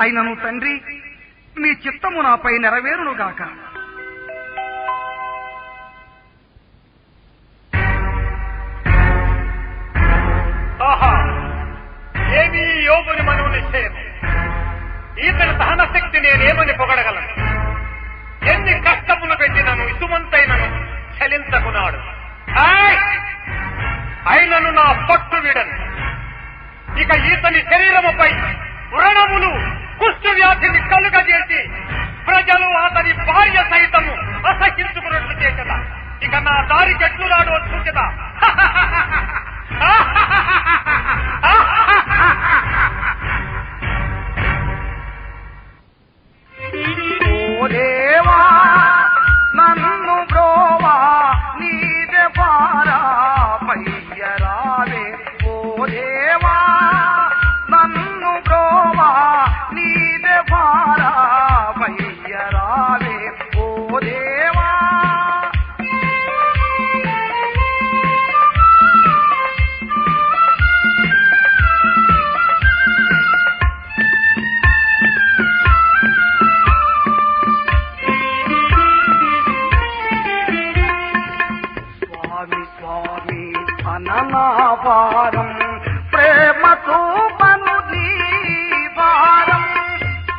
అయినను తండ్రి మీ చిత్తము నాపై నెరవేరునుగాక. ఆహా యోగుని మనవు నిశ్చయం ఈతని సహనశక్తి నేనేమని పొగడగలను. ఎన్ని కష్టములు పెట్టినను ఇసుమంతైనను చలించకున్నాడు ఆయ్! అయినను నా పట్టు విడను. ఇక ఈతని శరీరముపై వ్రణములు కుష్టు వ్యాధిని కలుగజేసి ప్రజలు అతని భార్య సైతము అసహించుకున్నట్లు చేసదా? ఇక నా దారి చెట్లు గట్టులాడు వచ్చుదా? అననాపారం ప్రేమతో పను నీ భారం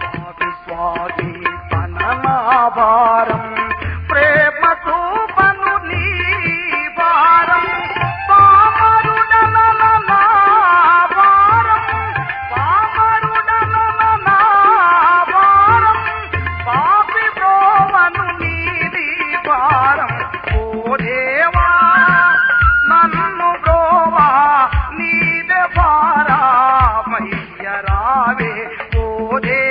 స్వామి స్వామి అననాపారం ప్రేమతో मुझे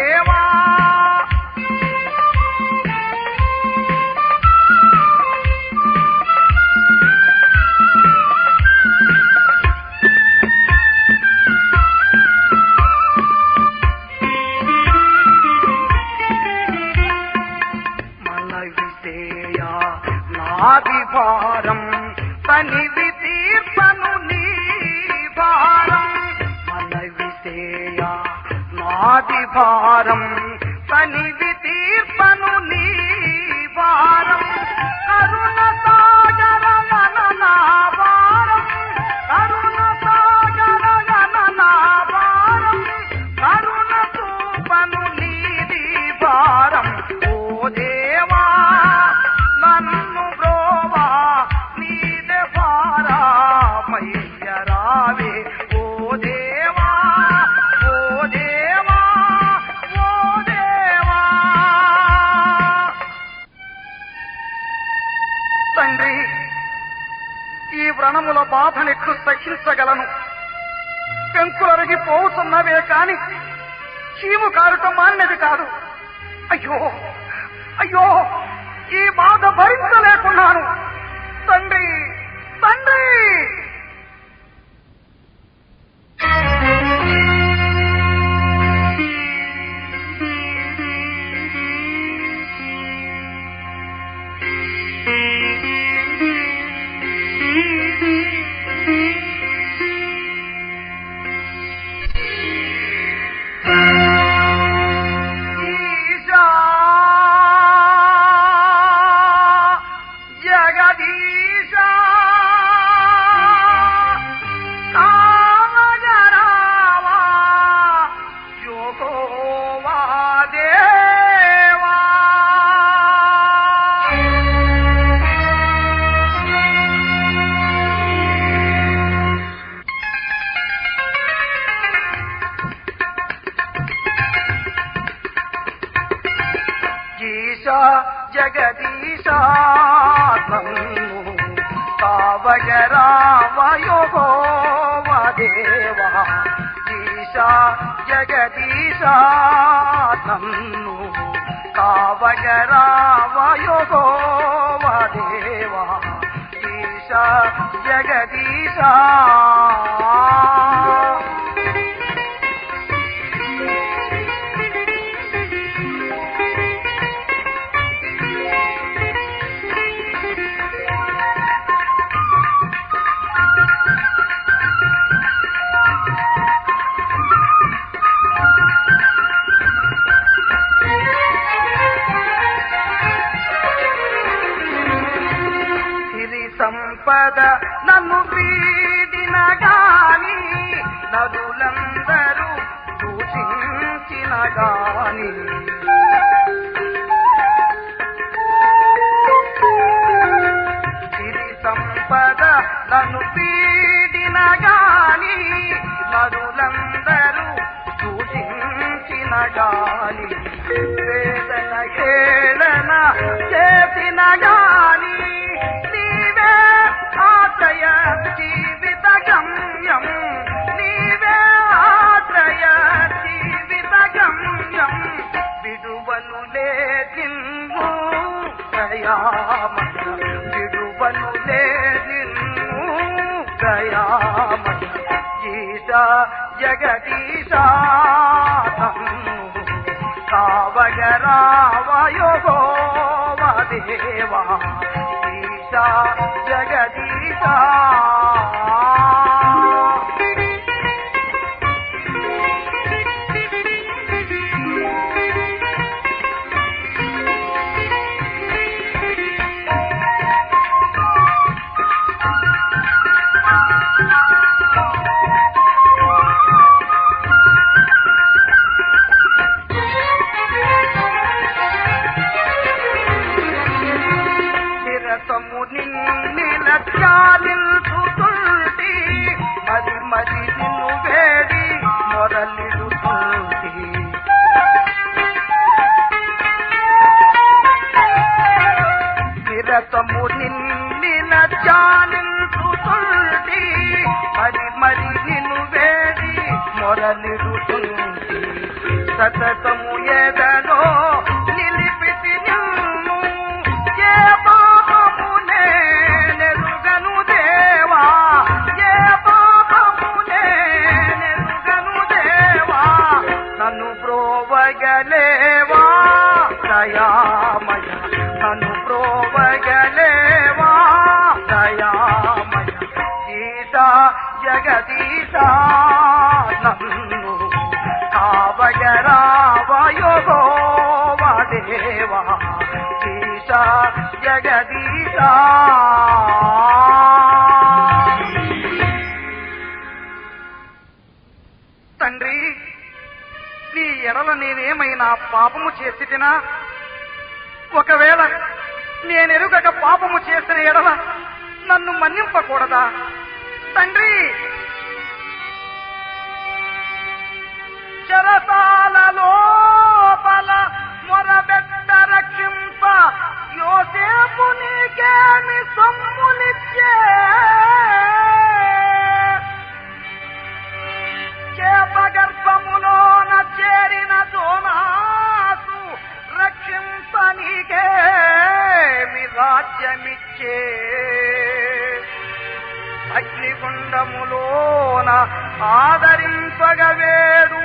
చీము దేవా ఈశా జగదీశా నన్ను కావగరావయోగోవ దేవా ఈశా జగదీశా హేళన చేసిన గాని నీవే ఆశయ జీవిత గమ్యం నీవే ఆశయ జీవిత గమ్యం విడువను లే నిన్ను విడువను లే నిన్ను గీత జగదీశా కావగరావయోగోవదేవా ఈశ జగదీశా. मोरल रुसुंदी सतत జగదీశ తండ్రి నీ ఎడల నేనేమైనా పాపము చేసిటినా ఒకవేళ నేనెరుగక పాపము చేసిన ఎడల నన్ను మన్నింపకూడదా? తండ్రి శరసాలలో యోసేపు నీకేమి సొమ్ములిచ్చే. చేపగర్భములోన చేరిన దోనాసు రక్షింప మీ రాజ్యమిచ్చే. అగ్నిగుండములోన ఆదరింపగవేడు.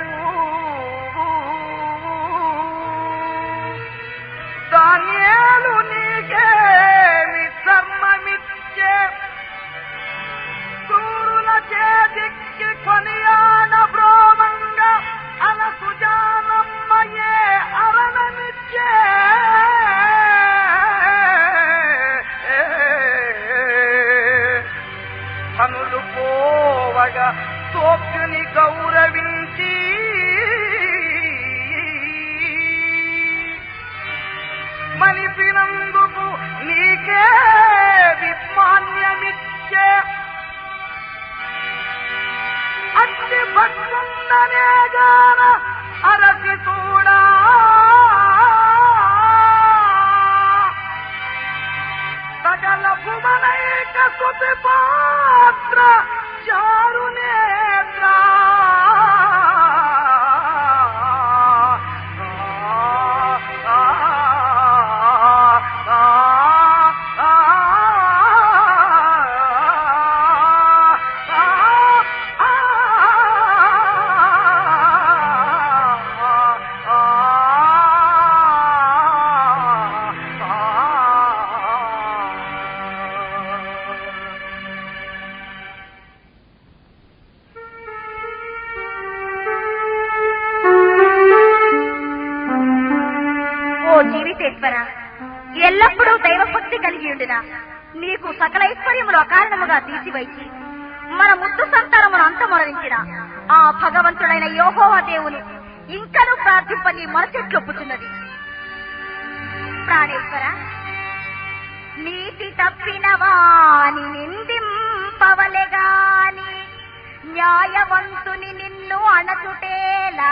దాన్యేలు ఓ ఎల్లప్పుడూ దైవభక్తి కలిగి ఉండినా? నీకు సకలైశ్వర్యములు అకారణముగా తీసివైచి మన ముద్దు సంతానమును అంతమొరవించిన ఆ భగవంతుడైన యోహోవ దేవుని ఇంకనూ ప్రార్థింపని నీ ప్రాణేశ్వర నీతి తప్పిన వాని నిందింపవలెగాని న్యాయవంతుని నిన్ను అణచుటేలా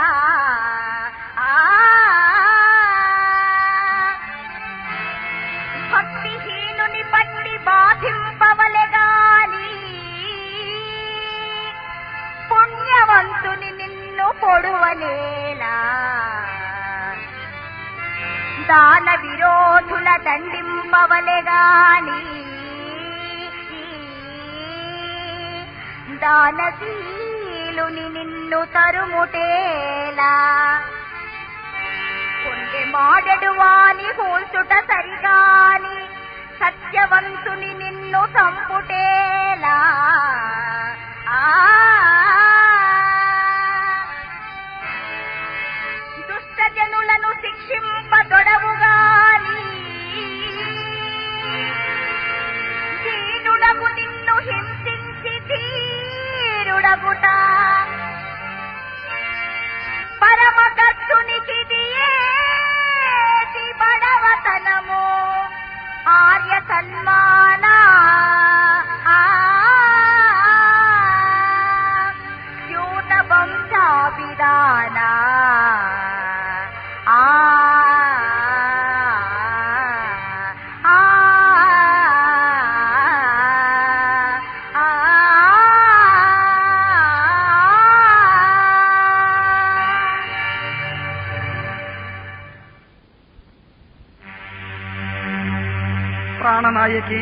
భార్యకి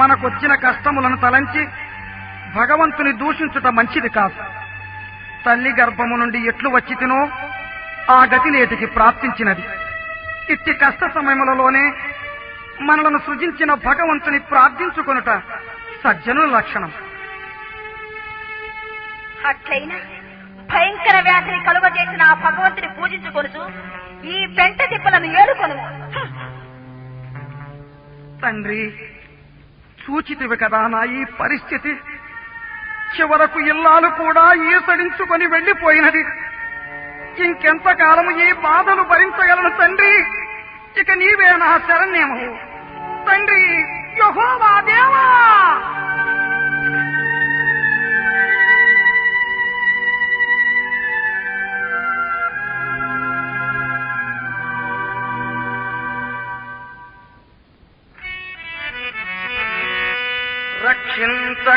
మనకొచ్చిన కష్టములను తలంచి భగవంతుని దూషించుట మంచిది కాదు. తల్లి గర్భము నుండి ఎట్లు వచ్చి తినో ఆ గతి నేటికి ప్రాప్తించినది. ఇట్టి కష్ట సమయములలోనే మనలను సృజించిన భగవంతుని ప్రార్థించుకొనుట సజ్జనుల లక్షణం. అట్లయినా భయంకర వ్యాధిని కలుగజేసిన ఆ భగవంతుని పూజించుకొనుచు ఈ పెంట తిప్పలను ఏలుకొను తండ్రి చూచితివి కదా నా ఈ పరిస్థితి. చివరకు ఇల్లాలు కూడా ఈసడించుకొని వెళ్ళిపోయినది ఇంకెంతకాలము ఈ బాధలు భరించగలను తండ్రి? ఇక నీవే నా శరణ్యము. తండ్రి యహోవా దేవా!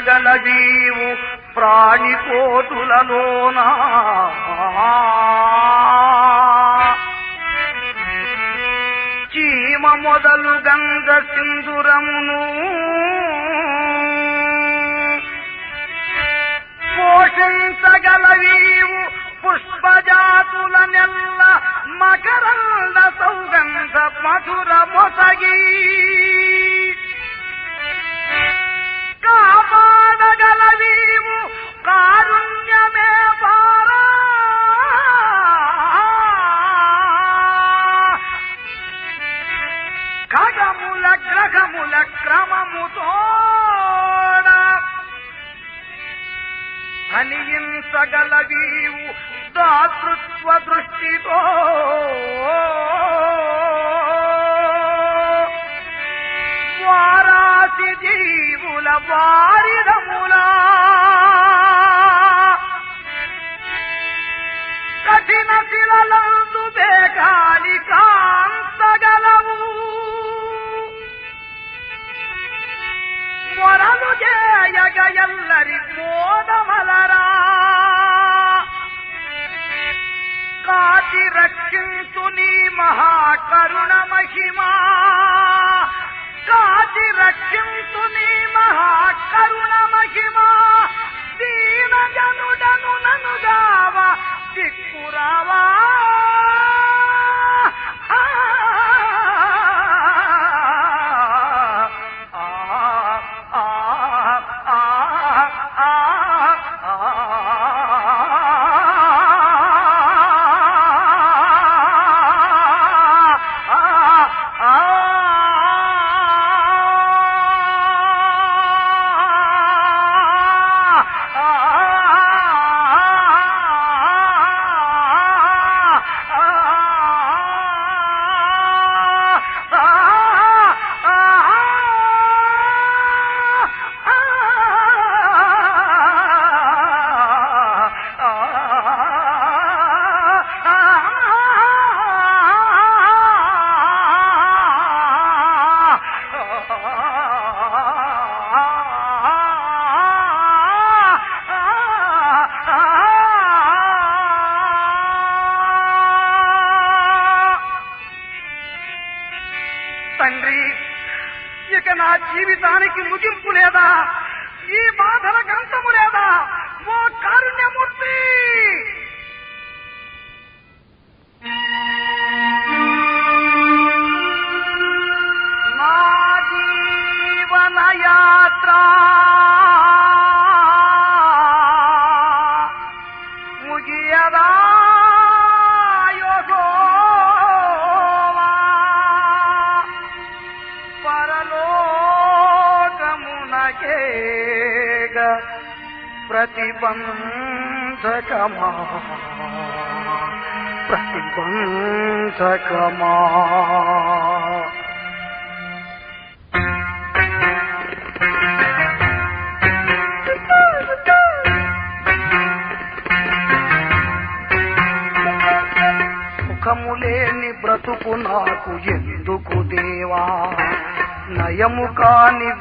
రక్షించగలవీవు ప్రాణికోటులలోనా చీమ మొదలు గంగ సింధురమును. పోషించగలవీవు పుష్పజాతుల నెల్ల మకరంద సౌగంధ మధుర మొసగీ. కాపాడగలవీవు కారుణ్యమే పారా. ఖగముల గ్రహముల క్రమముతోడ ఫలించగలవీవు దాతృత్వ దృష్టితో.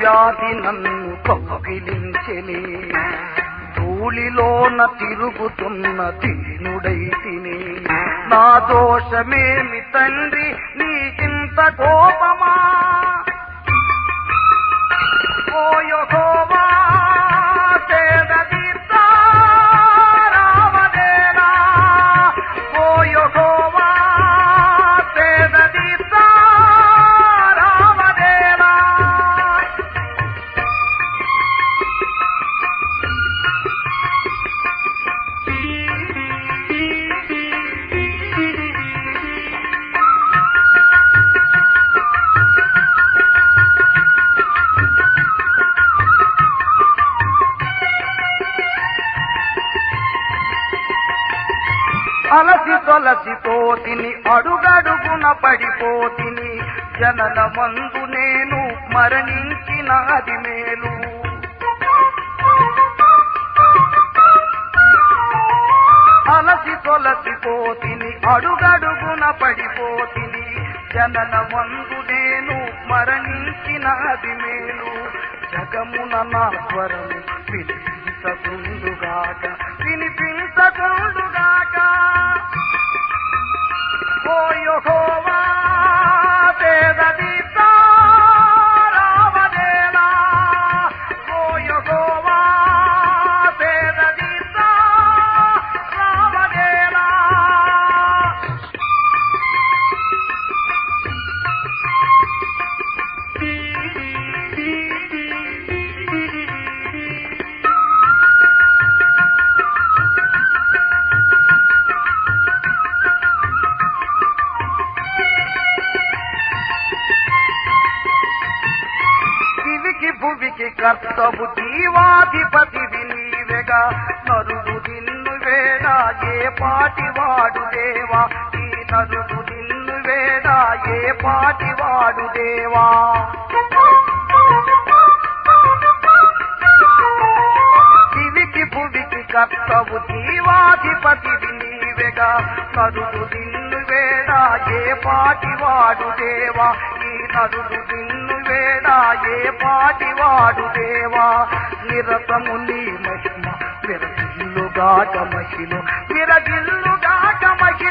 వ్యాధి నన్ను కౌగిలించెని ధూళిలోన తిరుగుతున్న దీనుడై నా దోషమేమి తండ్రి నీకింత కోపమా? ఓయో యెహోవా, పోతిని అడుగడుగున పడిపోతిని. జనన మందు నేను మరణించినది మేలు. అలసి తొలసిపోతిని అడుగడుగున పడిపోతిని. జనన మందు నేను మరణించినది మేలు. జగమున నా స్వరము వినిపించకుండుగాక పాటివాడు దేవా ఈ నరుడు నిన్ను వేడా ఏ పాటివాడు దేవా దివికి భువికి కర్తవు జీవాధిపతివి నీవెగా. నరుడు నిన్ను వేడా ఏ పాటివాడు దేవా ఈ నరుడు నిన్ను వేడా ఏ పాటివాడు దేవా నిరతము నీ మహిమ విరగిల్లుగాక మహిమ విరగిల్లు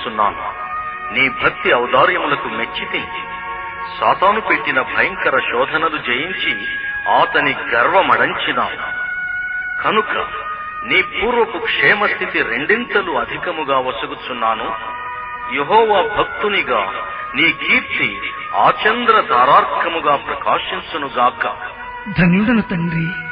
చేయుచున్నాను నీ భక్తి ఔదార్యములకు మెచ్చితి సాతాను పెట్టిన భయంకర శోధనలు జయించి అతని గర్వమడంచినావు. కనుక నీ పూర్వపు క్షేమస్థితి రెండింతలు అధికముగా వసుగుచున్నాను. యహోవా భక్తునిగా నీ కీర్తి ఆచంద్ర తారార్కముగా ప్రకాశించునుగాక. ధన్యుడను తండ్రి.